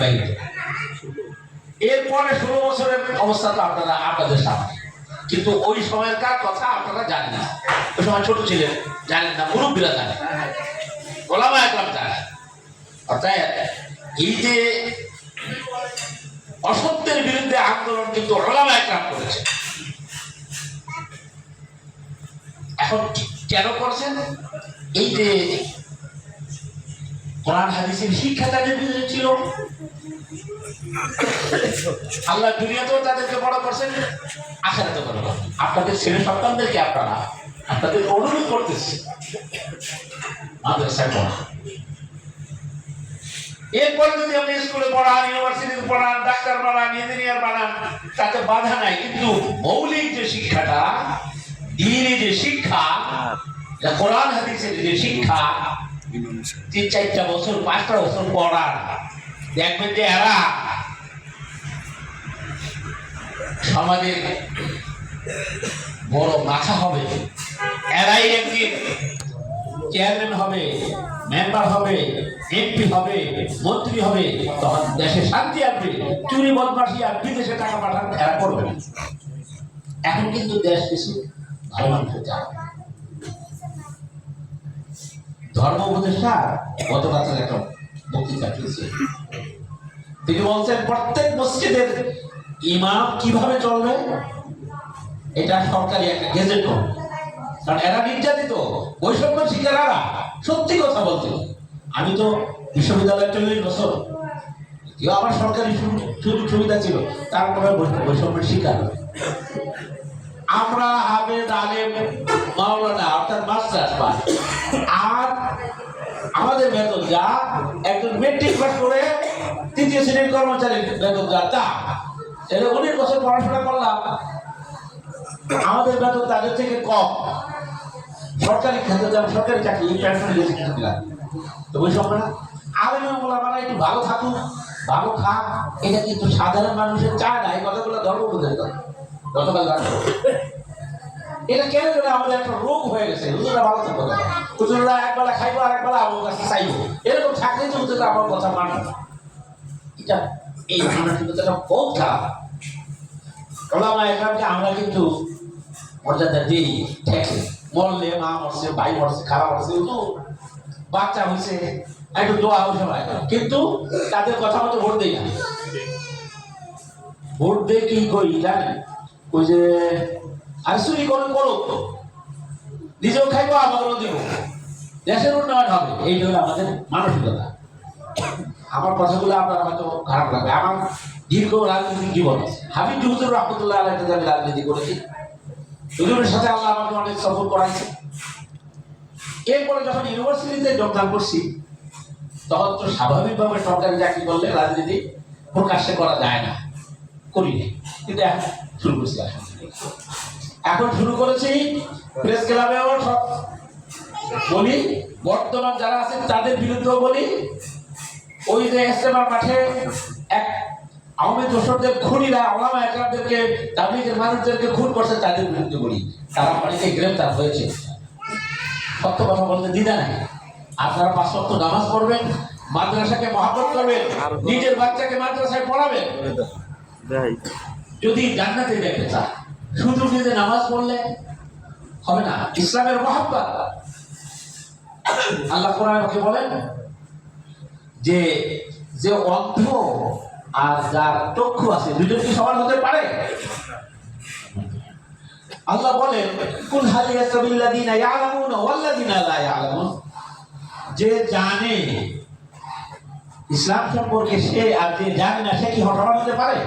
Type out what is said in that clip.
বাইরে। এরপরে ষোলো বছরের অবস্থা তো আপনারা আপনাদের সামনে। কিন্তু ওই সময়কার কথা আপনারা জানেন না। ওই সময় ছোট ছিলেন, জানেন না জানেন। জানেন। অর্থাৎ এই যে অসত্যের বিরুদ্ধে আন্দোলন কিন্তু ওলামা একরাম করেছে এখন কেন করছেন? এই যে কোরআন হাদিসের আল্লাহ দুনিয়াতেও তাদেরকে বড় করছেন বড় আপনাদের ছেলে সন্তানদেরকে আপনারা আপনাদের অনুরোধ মাদ্রাসায় পড়া। এরপরে যদি আপনি স্কুলে পড়ান, ইউনিভার্সিটিতে পড়ান, ডাক্তার বানান, ইঞ্জিনিয়ার বানান, তাতে বাধা নাই। কিন্তু মৌলিক যে শিক্ষাটা দিনই যে শিক্ষা কোরআন হাদিসের যে শিক্ষা তিন চারটা বছর, পাঁচটা বছর পড়ার। দেখবেন যে এরা সমাজের বড় মাথা হবে। এরাই একদিন চেয়ারম্যান হবে মেম্বার হবে এমপি হবে, মন্ত্রী হবে, তখন দেশে শান্তি আসবে। চুরি বদমাসি আর বিদেশে টাকা পাঠান এরা করবে এখন কিন্তু দেশ কিছু ভালো মানুষের চায়। ধর্ম উপদেষ্টা গত রাতের একটা বক্তৃতা দিয়েছে তিনি বলছেন, প্রত্যেক মসজিদের ইমাম কীভাবে চলবে? এটা সরকারি একটা গেজেট কারণ এরা নির্যাতিত। বৈষম্য শিকারা সত্যি কথা বলতে। আমি তো বিশ্ববিদ্যালয়ে চল্লিশ বছর। কেউ আমার সরকারি সুযোগ সুবিধা ছিল, তারপরে বৈষম্যের শিকার আমরা আবেদ আলেম মাওলানা, অর্থাৎ মাস্টার্স পাস আর আমাদের বেতন যা একজন মেট্রিক পাস করে তৃতীয় শ্রেণির কর্মচারীর বেতন যা তা এটা অনেক বছর পড়াশোনা করলাম। আমাদের বেতন তাদের থেকে কম। সরকারি খাতে যেমন সরকারি চাকরি পেনশন কিছু দিলাম তো সব না? আলেম ওলামারা একটু ভালো থাকুক, ভালো খাক এটা কিন্তু সাধারণ মানুষের চায় না। এই কথাগুলো ধর্ম বোঝায় গতকাল এটা কেন যেন আমাদের একটা রোগ হয়ে গেছে? হুজুরা ভালো থাকব হুজুরা একবেলা খাইবো আর একবেলা আমার কাছে চাইব। এরকম থাকলে তো হুজুরা আমার কথা মানবে এটা এই মানসিকতাটা খুব খারাপ ওলামা একরামকে আমরা কিন্তু মর্যাদা দিই ঠেকে। মরলে মা মরছে ভাই মরছে খারাপ মরছে তো বাচ্চা হয়েছে একটু দোয়া হয়েছে ভাই কিন্তু তাদের কথা মতো ভোট দেই না। ভোট দিয়ে কি করি জানি ওই যে আর চুরি করে করো তো। নিজেও খাইবো আমাদেরও দিব। দেশের উন্নয়ন হবে, এইটা হলো আমাদের মানসিকতা। আমার কথাগুলো আপনার হয়তো খারাপ লাগবে। আমার দীর্ঘ রাজনৈতিক জীবন আছে। হাবিব হুজুর রহমতুল্লাহ আলাইহি আমি রাজনীতি করেছি। হুজুরের সাথে আল্লাহ আমাকে অনেক সফর করাইছে। এরপরে যখন ইউনিভার্সিটিতে যোগদান করছি, তখন তো স্বাভাবিকভাবে সরকারি চাকরি করলে রাজনীতি প্রকাশ্যে করা যায় না। করিনি কিন্তু এখন শুরু করছি এখন শুরু করেছি প্রেস ক্লাবেও সব বলি। বর্তমান যারা আছেন তাদের বিরুদ্ধেও বলি। ওই যে ইস্তেমার মাঠে এক আওয়ামী দোসরদের খুনিরা ওলামা একরামদেরকে তাবলিগের মানুষদেরকে খুন করছে তাদের বিরুদ্ধে বলি। তারা বাড়িতে গ্রেফতার হয়েছে। সত্য কথা বলতে দ্বিধা নাই। আপনারা পাঁচ সপ্তাহ নামাজ পড়বেন মাদ্রাসাকে মহাব্বত করবেন নিজের বাচ্চাকে মাদ্রাসায় পড়াবেন। যদি জান্নাতে যেতে চান। শুধু নিজে নামাজ পড়লে হবে না, ইসলামের মহাব্বত। আল্লাহ কোরআন কি বলেন যে যে অন্ধ আর যার চক্ষু আছে দুজন কি সমান হতে পারে? আল্লাহ বলেন, কুল হালিয়া সাবিল্লাযিনা ইয়ালামুনা ওয়াল্লাযিনা লা ইয়ালামুন। যে জানে ইসলাম সম্পর্কে সে আর যে জানে না, সে কি হঠাৎ হতে পারে?